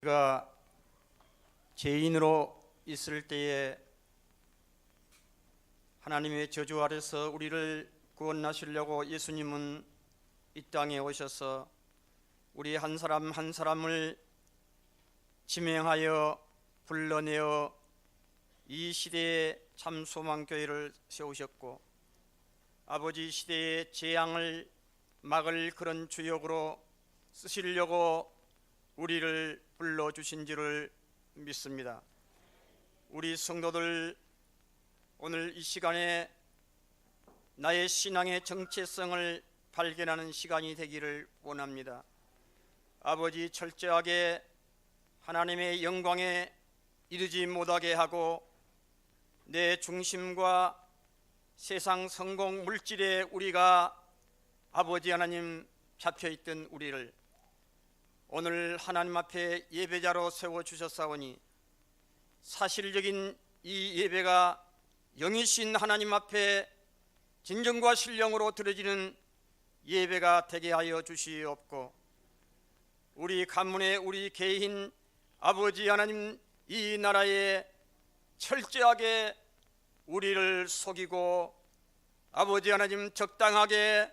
우리가 죄인으로 있을 때에 하나님의 저주 아래서 우리를 구원하시려고 예수님은 이 땅에 오셔서 우리 한 사람 한 사람을 지명하여 불러내어 이 시대에 참 소망 교회를 세우셨고 아버지 시대의 재앙을 막을 그런 주역으로 쓰시려고 우리를 불러 주신 줄을 믿습니다. 우리 성도들 오늘 이 시간에 나의 신앙의 정체성을 발견하는 시간이 되기를 원합니다. 아버지 철저하게 하나님의 영광에 이르지 못하게 하고 내 중심과 세상 성공 물질에 우리가 아버지 하나님 잡혀 있던 우리를 오늘 하나님 앞에 예배자로 세워 주셨사오니 사실적인 이 예배가 영이신 하나님 앞에 진정과 신령으로 드려지는 예배가 되게 하여 주시옵고 우리 가문의 우리 개인 아버지 하나님 이 나라에 철저하게 우리를 속이고 아버지 하나님 적당하게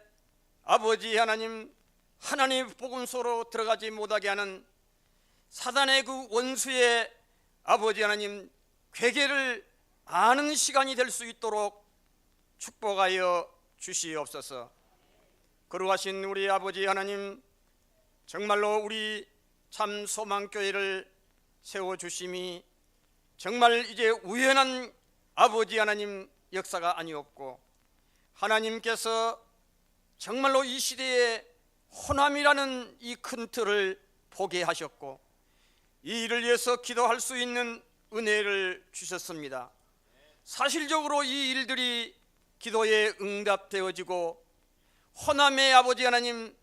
아버지 하나님 하나님 복음소로 들어가지 못하게 하는 사단의 그 원수의 아버지 하나님 괴계를 아는 시간이 될 수 있도록 축복하여 주시옵소서. 거룩하신 우리 아버지 하나님 정말로 우리 참 소망 교회를 세워 주심이 정말 이제 우연한 아버지 하나님 역사가 아니었고 하나님께서 정말로 이 시대에 호남이라는 이 큰 틀을 보게 하셨고 이 일을 위해서 기도할 수 있는 은혜를 주셨습니다. 사실적으로 이 일들이 기도에 응답되어지고 호남의 아버지 하나님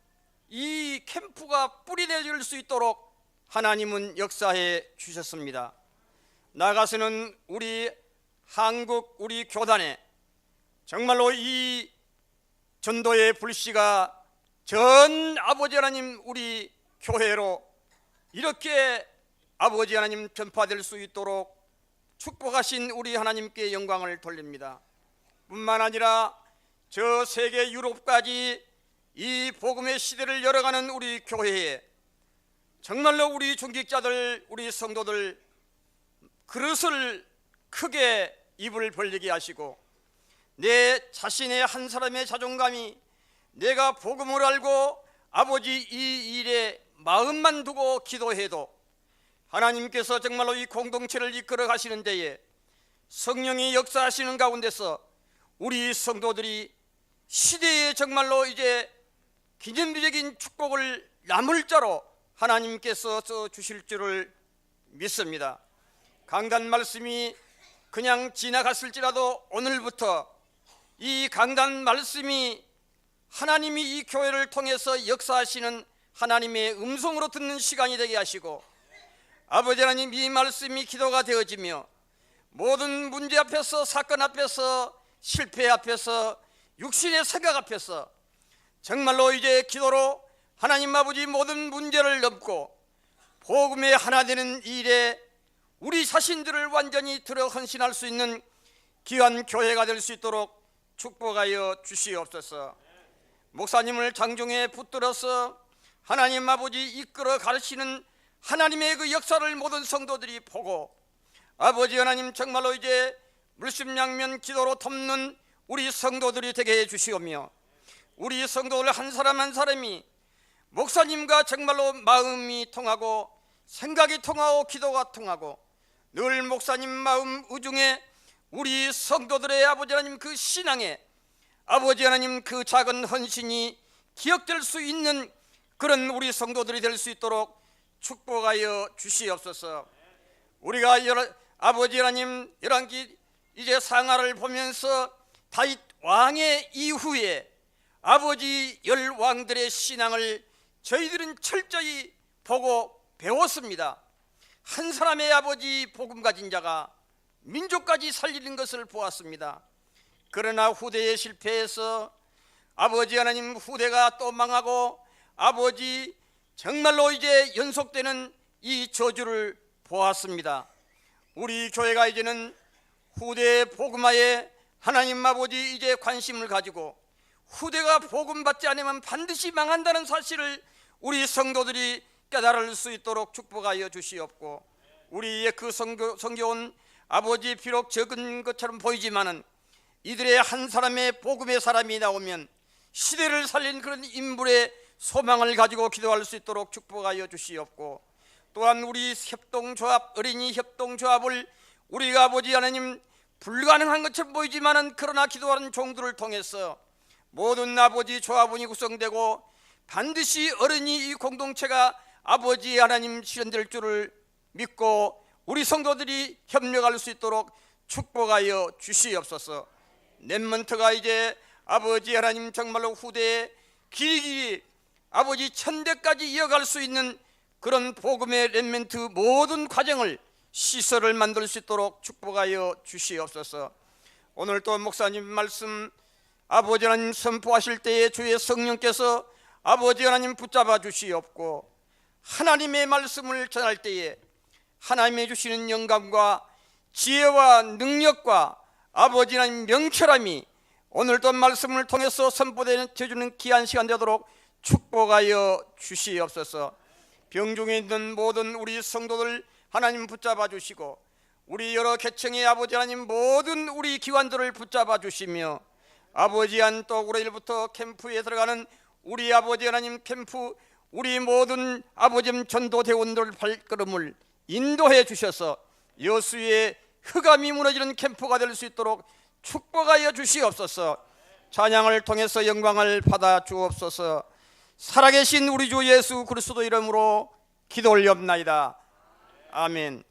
이 캠프가 뿌리내릴 수 있도록 하나님은 역사해 주셨습니다. 나가서는 우리 한국 우리 교단에 정말로 이 전도의 불씨가 전 아버지 하나님 우리 교회로 이렇게 아버지 하나님 전파될 수 있도록 축복하신 우리 하나님께 영광을 돌립니다. 뿐만 아니라 저 세계 유럽까지 이 복음의 시대를 열어가는 우리 교회에 정말로 우리 중직자들 우리 성도들 그릇을 크게 입을 벌리게 하시고 내 자신의 한 사람의 자존감이 내가 복음을 알고 아버지 이 일에 마음만 두고 기도해도 하나님께서 정말로 이 공동체를 이끌어 가시는 데에 성령이 역사하시는 가운데서 우리 성도들이 시대에 정말로 이제 기념비적인 축복을 남을 자로 하나님께서 써 주실 줄을 믿습니다. 강단 말씀이 그냥 지나갔을지라도 오늘부터 이 강단 말씀이 하나님이 이 교회를 통해서 역사하시는 하나님의 음성으로 듣는 시간이 되게 하시고 아버지 하나님 이 말씀이 기도가 되어지며 모든 문제 앞에서 사건 앞에서 실패 앞에서 육신의 생각 앞에서 정말로 이제 기도로 하나님 아버지 모든 문제를 넘고 복음의 하나 되는 일에 우리 자신들을 완전히 들어 헌신할 수 있는 귀한 교회가 될 수 있도록 축복하여 주시옵소서. 목사님을 장중에 붙들어서 하나님 아버지 이끌어 가르치는 하나님의 그 역사를 모든 성도들이 보고 아버지 하나님 정말로 이제 물심양면 기도로 돕는 우리 성도들이 되게 해 주시오며 우리 성도들 한 사람 한 사람이 목사님과 정말로 마음이 통하고 생각이 통하고 기도가 통하고 늘 목사님 마음 의중에 우리 성도들의 아버지 하나님 그 신앙에 아버지 하나님 그 작은 헌신이 기억될 수 있는 그런 우리 성도들이 될 수 있도록 축복하여 주시옵소서. 우리가 여러, 아버지 하나님 열왕기 이제 상하를 보면서 다윗 왕의 이후에 아버지 열 왕들의 신앙을 저희들은 철저히 보고 배웠습니다. 한 사람의 아버지 복음 가진 자가 민족까지 살리는 것을 보았습니다. 그러나 후대에 실패해서 아버지 하나님 후대가 또 망하고 아버지 정말로 이제 연속되는 이 저주를 보았습니다. 우리 교회가 이제는 후대 복음화에 하나님 아버지 이제 관심을 가지고 후대가 복음 받지 않으면 반드시 망한다는 사실을 우리 성도들이 깨달을 수 있도록 축복하여 주시옵고 우리의 그 성교, 성교온 아버지 비록 적은 것처럼 보이지만은 이들의 한 사람의 복음의 사람이 나오면 시대를 살린 그런 인물의 소망을 가지고 기도할 수 있도록 축복하여 주시옵고 또한 우리 협동조합 어린이 협동조합을 우리가 아버지 하나님 불가능한 것처럼 보이지만은 그러나 기도하는 종들을 통해서 모든 아버지 조합원이 구성되고 반드시 어른이 이 공동체가 아버지 하나님 실현될 줄을 믿고 우리 성도들이 협력할 수 있도록 축복하여 주시옵소서. 랩먼트가 이제 아버지 하나님 정말로 후대에 길이 아버지 천대까지 이어갈 수 있는 그런 복음의 랩멘트 모든 과정을 시설을 만들 수 있도록 축복하여 주시옵소서. 오늘 또 목사님 말씀 아버지 하나님 선포하실 때에 주의 성령께서 아버지 하나님 붙잡아 주시옵고 하나님의 말씀을 전할 때에 하나님의 주시는 영감과 지혜와 능력과 아버지 하나님 명철함이 오늘도 말씀을 통해서 선포되는 주는 귀한 시간 되도록 축복하여 주시옵소서. 병중에 있는 모든 우리 성도들 하나님 붙잡아 주시고 우리 여러 계층의 아버지 하나님 모든 우리 기관들을 붙잡아 주시며 아버지 한 또 올해일부터 캠프에 들어가는 우리 아버지 하나님 캠프 우리 모든 아버지 전도 대원들 발걸음을 인도해 주셔서 여수의 흑암이 무너지는 캠프가 될 수 있도록 축복하여 주시옵소서. 찬양을 통해서 영광을 받아 주옵소서. 살아계신 우리 주 예수 그리스도 이름으로 기도 올렵나이다. 아멘.